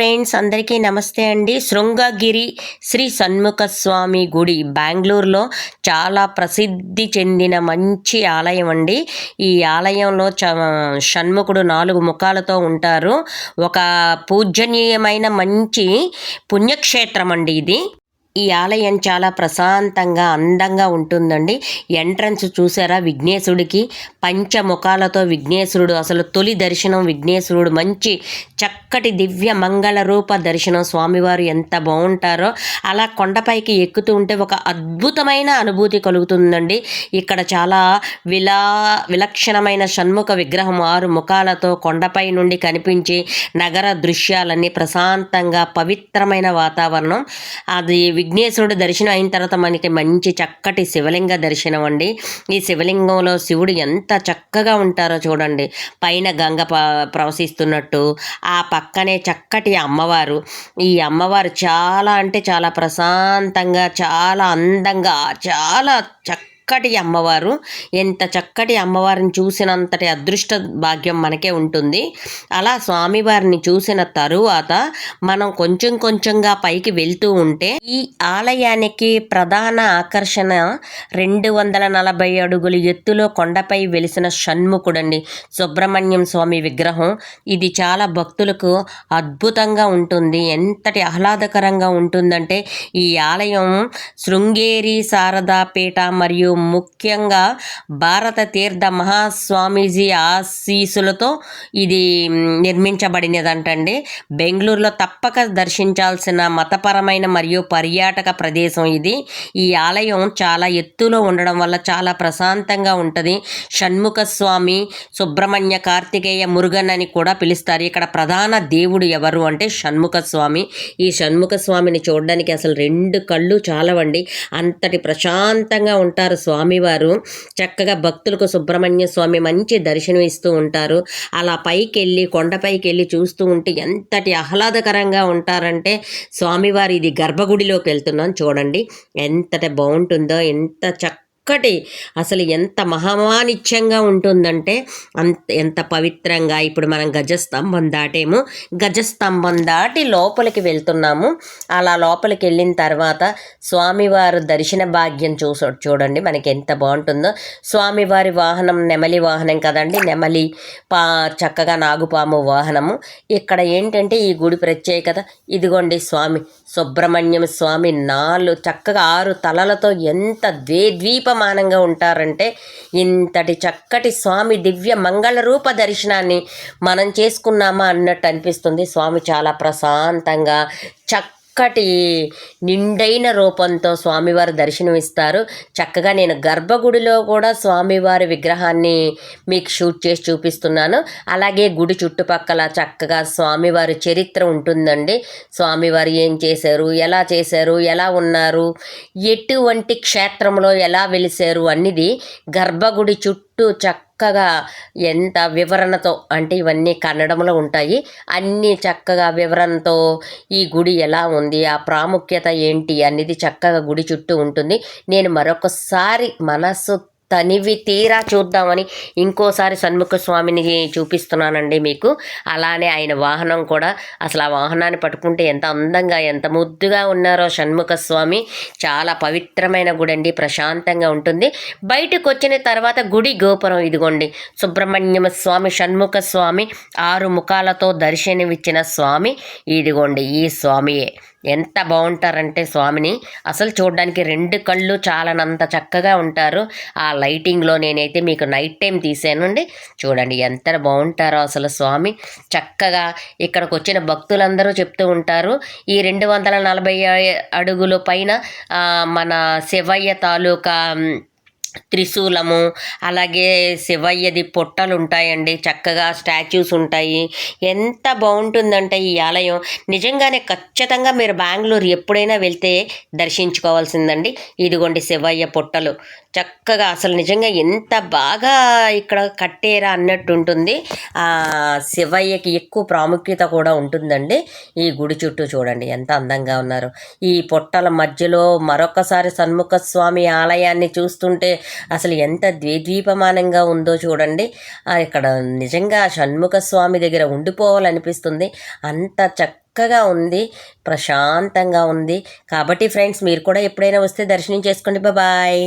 Friends అందరికీ నమస్తే అండి. శృంగగిరి శ్రీ సన్ముఖ స్వామి గుడి బెంగళూరులో చాలా ప్రసిద్ధి చెందిన మంచి ఆలయం అండి. ఈ ఆలయంలో చ షణ్ముఖుడు నాలుగు ముఖాలతో ఉంటారు. ఒక పూజనీయమైన మంచి పుణ్యక్షేత్రం అండి ఇది. ఈ ఆలయం చాలా ప్రశాంతంగా అందంగా ఉంటుందండి. ఎంట్రన్స్ చూసారా? విఘ్నేశుడికి పంచముఖాలతో విఘ్నేశ్వరుడు అసలు తొలి దర్శనం విఘ్నేశ్వరుడు మంచి చక్కటి దివ్య మంగళ రూప దర్శనం. స్వామివారు ఎంత బాగుంటారో. అలా కొండపైకి ఎక్కుతూ ఉంటే ఒక అద్భుతమైన అనుభూతి కలుగుతుందండి. ఇక్కడ చాలా విలా విలక్షణమైన షణ్ముఖ విగ్రహం ఆరు ముఖాలతో కొండపై నుండి కనిపించి నగర దృశ్యాలన్నీ ప్రశాంతంగా పవిత్రమైన వాతావరణం. అది విఘ్నేశ్వరుడు దర్శనం అయిన తర్వాత మనకి మంచి చక్కటి శివలింగ దర్శనం అండి. ఈ శివలింగంలో శివుడు ఎంత చక్కగా ఉంటారో చూడండి. పైన గంగ ప ప్రవశిస్తున్నట్టు ఆ పక్కనే చక్కటి అమ్మవారు. ఈ అమ్మవారు చాలా అంటే చాలా ప్రశాంతంగా చాలా అందంగా చాలా చక్క చక్కటి అమ్మవారు. ఎంత చక్కటి అమ్మవారిని చూసినంతటి అదృష్ట భాగ్యం మనకే ఉంటుంది. అలా స్వామివారిని చూసిన తరువాత మనం కొంచెం కొంచెంగా పైకి వెళ్తూ ఉంటే ఈ ఆలయానికి ప్రధాన ఆకర్షణ రెండు వందల నలభై అడుగుల ఎత్తులో కొండపై వెలిసిన షణ్ముఖుడండి సుబ్రహ్మణ్యం స్వామి విగ్రహం. ఇది చాలా భక్తులకు అద్భుతంగా ఉంటుంది. ఎంతటి ఆహ్లాదకరంగా ఉంటుందంటే ఈ ఆలయం శృంగేరి శారదాపేట మరియు ముఖ్యంగా భారత తీర్థ మహాస్వామీజీ ఆశీసులతో ఇది నిర్మించబడినదంటండి. బెంగళూరులో తప్పక దర్శించాల్సిన మతపరమైన మరియు పర్యాటక ప్రదేశం ఇది. ఈ ఆలయం చాలా ఎత్తులో ఉండడం వల్ల చాలా ప్రశాంతంగా ఉంటుంది. షణ్ముఖ స్వామి సుబ్రహ్మణ్య కార్తికేయ మురుగన్ అని కూడా పిలుస్తారు. ఇక్కడ ప్రధాన దేవుడు ఎవరు అంటే షణ్ముఖ స్వామి. ఈ షణ్ముఖ స్వామిని చూడడానికి అసలు రెండు కళ్ళు చాలవండి. అంతటి ప్రశాంతంగా ఉంటారు స్వామివారు చక్కగా భక్తులకు సుబ్రహ్మణ్య స్వామి మంచి దర్శనం ఇస్తూ ఉంటారు. అలా పైకి వెళ్ళి కొండపైకి వెళ్ళి చూస్తూ ఉంటే ఎంతటి ఆహ్లాదకరంగా ఉంటారంటే స్వామివారి ఇది గర్భగుడిలోకి వెళ్తున్నాం చూడండి. ఎంతటి బాగుంటుందో ఎంత చక్క ఒక్కటి. అసలు ఎంత మహామానిత్యంగా ఉంటుందంటే అంత ఎంత పవిత్రంగా ఇప్పుడు మనం గజస్తంభం దాటేము. గజస్తంభం దాటి లోపలికి వెళ్తున్నాము. అలా లోపలికి వెళ్ళిన తర్వాత స్వామివారు దర్శన భాగ్యం చూస చూడండి మనకి ఎంత బాగుంటుందో. స్వామివారి వాహనం నెమలి వాహనం కదండి. నెమలి పా చక్కగా నాగుపాము వాహనము. ఇక్కడ ఏంటంటే ఈ గుడి ప్రత్యేకత. ఇదిగోండి స్వామి సుబ్రహ్మణ్యం స్వామి నాలుగు చక్కగా ఆరు తలలతో ఎంత ద్వే ద్వీపం సమానంగా ఉంటారంటే ఇంతటి చక్కటి స్వామి దివ్య మంగళ రూప దర్శనాన్ని మనం చేసుకున్నామా అన్నట్టు అనిపిస్తుంది. స్వామి చాలా ప్రశాంతంగా చక్క చక్కటి నిండైన రూపంతో స్వామివారు దర్శనమిస్తారు. చక్కగా నేను గర్భగుడిలో కూడా స్వామివారి విగ్రహాన్ని మీకు షూట్ చేసి చూపిస్తున్నాను. అలాగే గుడి చుట్టుపక్కల చక్కగా స్వామివారి చరిత్ర ఉంటుందండి. స్వామివారు ఏం చేశారు? ఎలా చేశారు? ఎలా ఉన్నారు? ఎటువంటి క్షేత్రంలో ఎలా వెలిశారు? అన్నది గర్భగుడి చుట్టూ చక్క చక్కగా ఎంత వివరణతో అంటే ఇవన్నీ కన్నడంలో ఉంటాయి. అన్నీ చక్కగా వివరణతో ఈ గుడి ఎలా ఉంది ఆ ప్రాముఖ్యత ఏంటి అనేది చక్కగా గుడి చుట్టూ ఉంటుంది. నేను మరొకసారి మనస్సు తనివి తీరా చూద్దామని ఇంకోసారి సన్ముఖ స్వామిని చూపిస్తున్నానండి మీకు. అలానే ఆయన వాహనం కూడా అసలు ఆ వాహనాన్ని పట్టుకుంటే ఎంత అందంగా ఎంత ముద్దుగా ఉన్నారో షణ్ముఖ స్వామి. చాలా పవిత్రమైన గుడి అండి ప్రశాంతంగా ఉంటుంది. బయటకు వచ్చిన తర్వాత గుడి గోపురం ఇదిగోండి. సుబ్రహ్మణ్యం స్వామి షణ్ముఖ స్వామి ఆరు ముఖాలతో దర్శనమిచ్చిన స్వామి ఇదిగోండి ఈ స్వామియే. ఎంత బాగుంటారంటే స్వామిని. అసలు చూడడానికి రెండు కళ్ళు చాలనంత చక్కగా ఉంటారు. ఆ లైటింగ్లో నేనైతే మీకు నైట్ టైం తీసానండి చూడండి ఎంత బాగుంటారో అసలు స్వామి. చక్కగా ఇక్కడికి వచ్చిన భక్తులందరూ చెప్తూ ఉంటారు. ఈ రెండు వందల నలభై అడుగుల పైన మన శివయ్య తాలూకా త్రిశూలము అలాగే శివయ్యది పొట్టలు ఉంటాయండి చక్కగా స్టాచ్యూస్ ఉంటాయి. ఎంత బాగుంటుందంటే ఈ ఆలయం. నిజంగానే ఖచ్చితంగా మీరు బెంగళూరు ఎప్పుడైనా వెళ్తే దర్శించుకోవాల్సిందండి. ఇదిగోండి శివయ్య పొట్టలు. చక్కగా అసలు నిజంగా ఎంత బాగా ఇక్కడ కట్టేరా అన్నట్టు ఉంటుంది. శివయ్యకి ఎక్కువ ప్రాముఖ్యత కూడా ఉంటుందండి. ఈ గుడి చుట్టూ చూడండి ఎంత అందంగా ఉన్నారు. ఈ పొట్టల మధ్యలో మరొకసారి సన్ముఖ స్వామి ఆలయాన్ని చూస్తుంటే అసలు ఎంత ద్విద్వీపమానంగా ఉందో చూడండి. ఇక్కడ నిజంగా షణ్ముఖ స్వామి దగ్గర ఉండిపోవాలనిపిస్తుంది. అంత చక్క చక్కగా ఉంది ప్రశాంతంగా ఉంది. కాబట్టి ఫ్రెండ్స్ మీరు కూడా ఎప్పుడైనా వస్తే దర్శనం చేసుకోండి. బాయ్.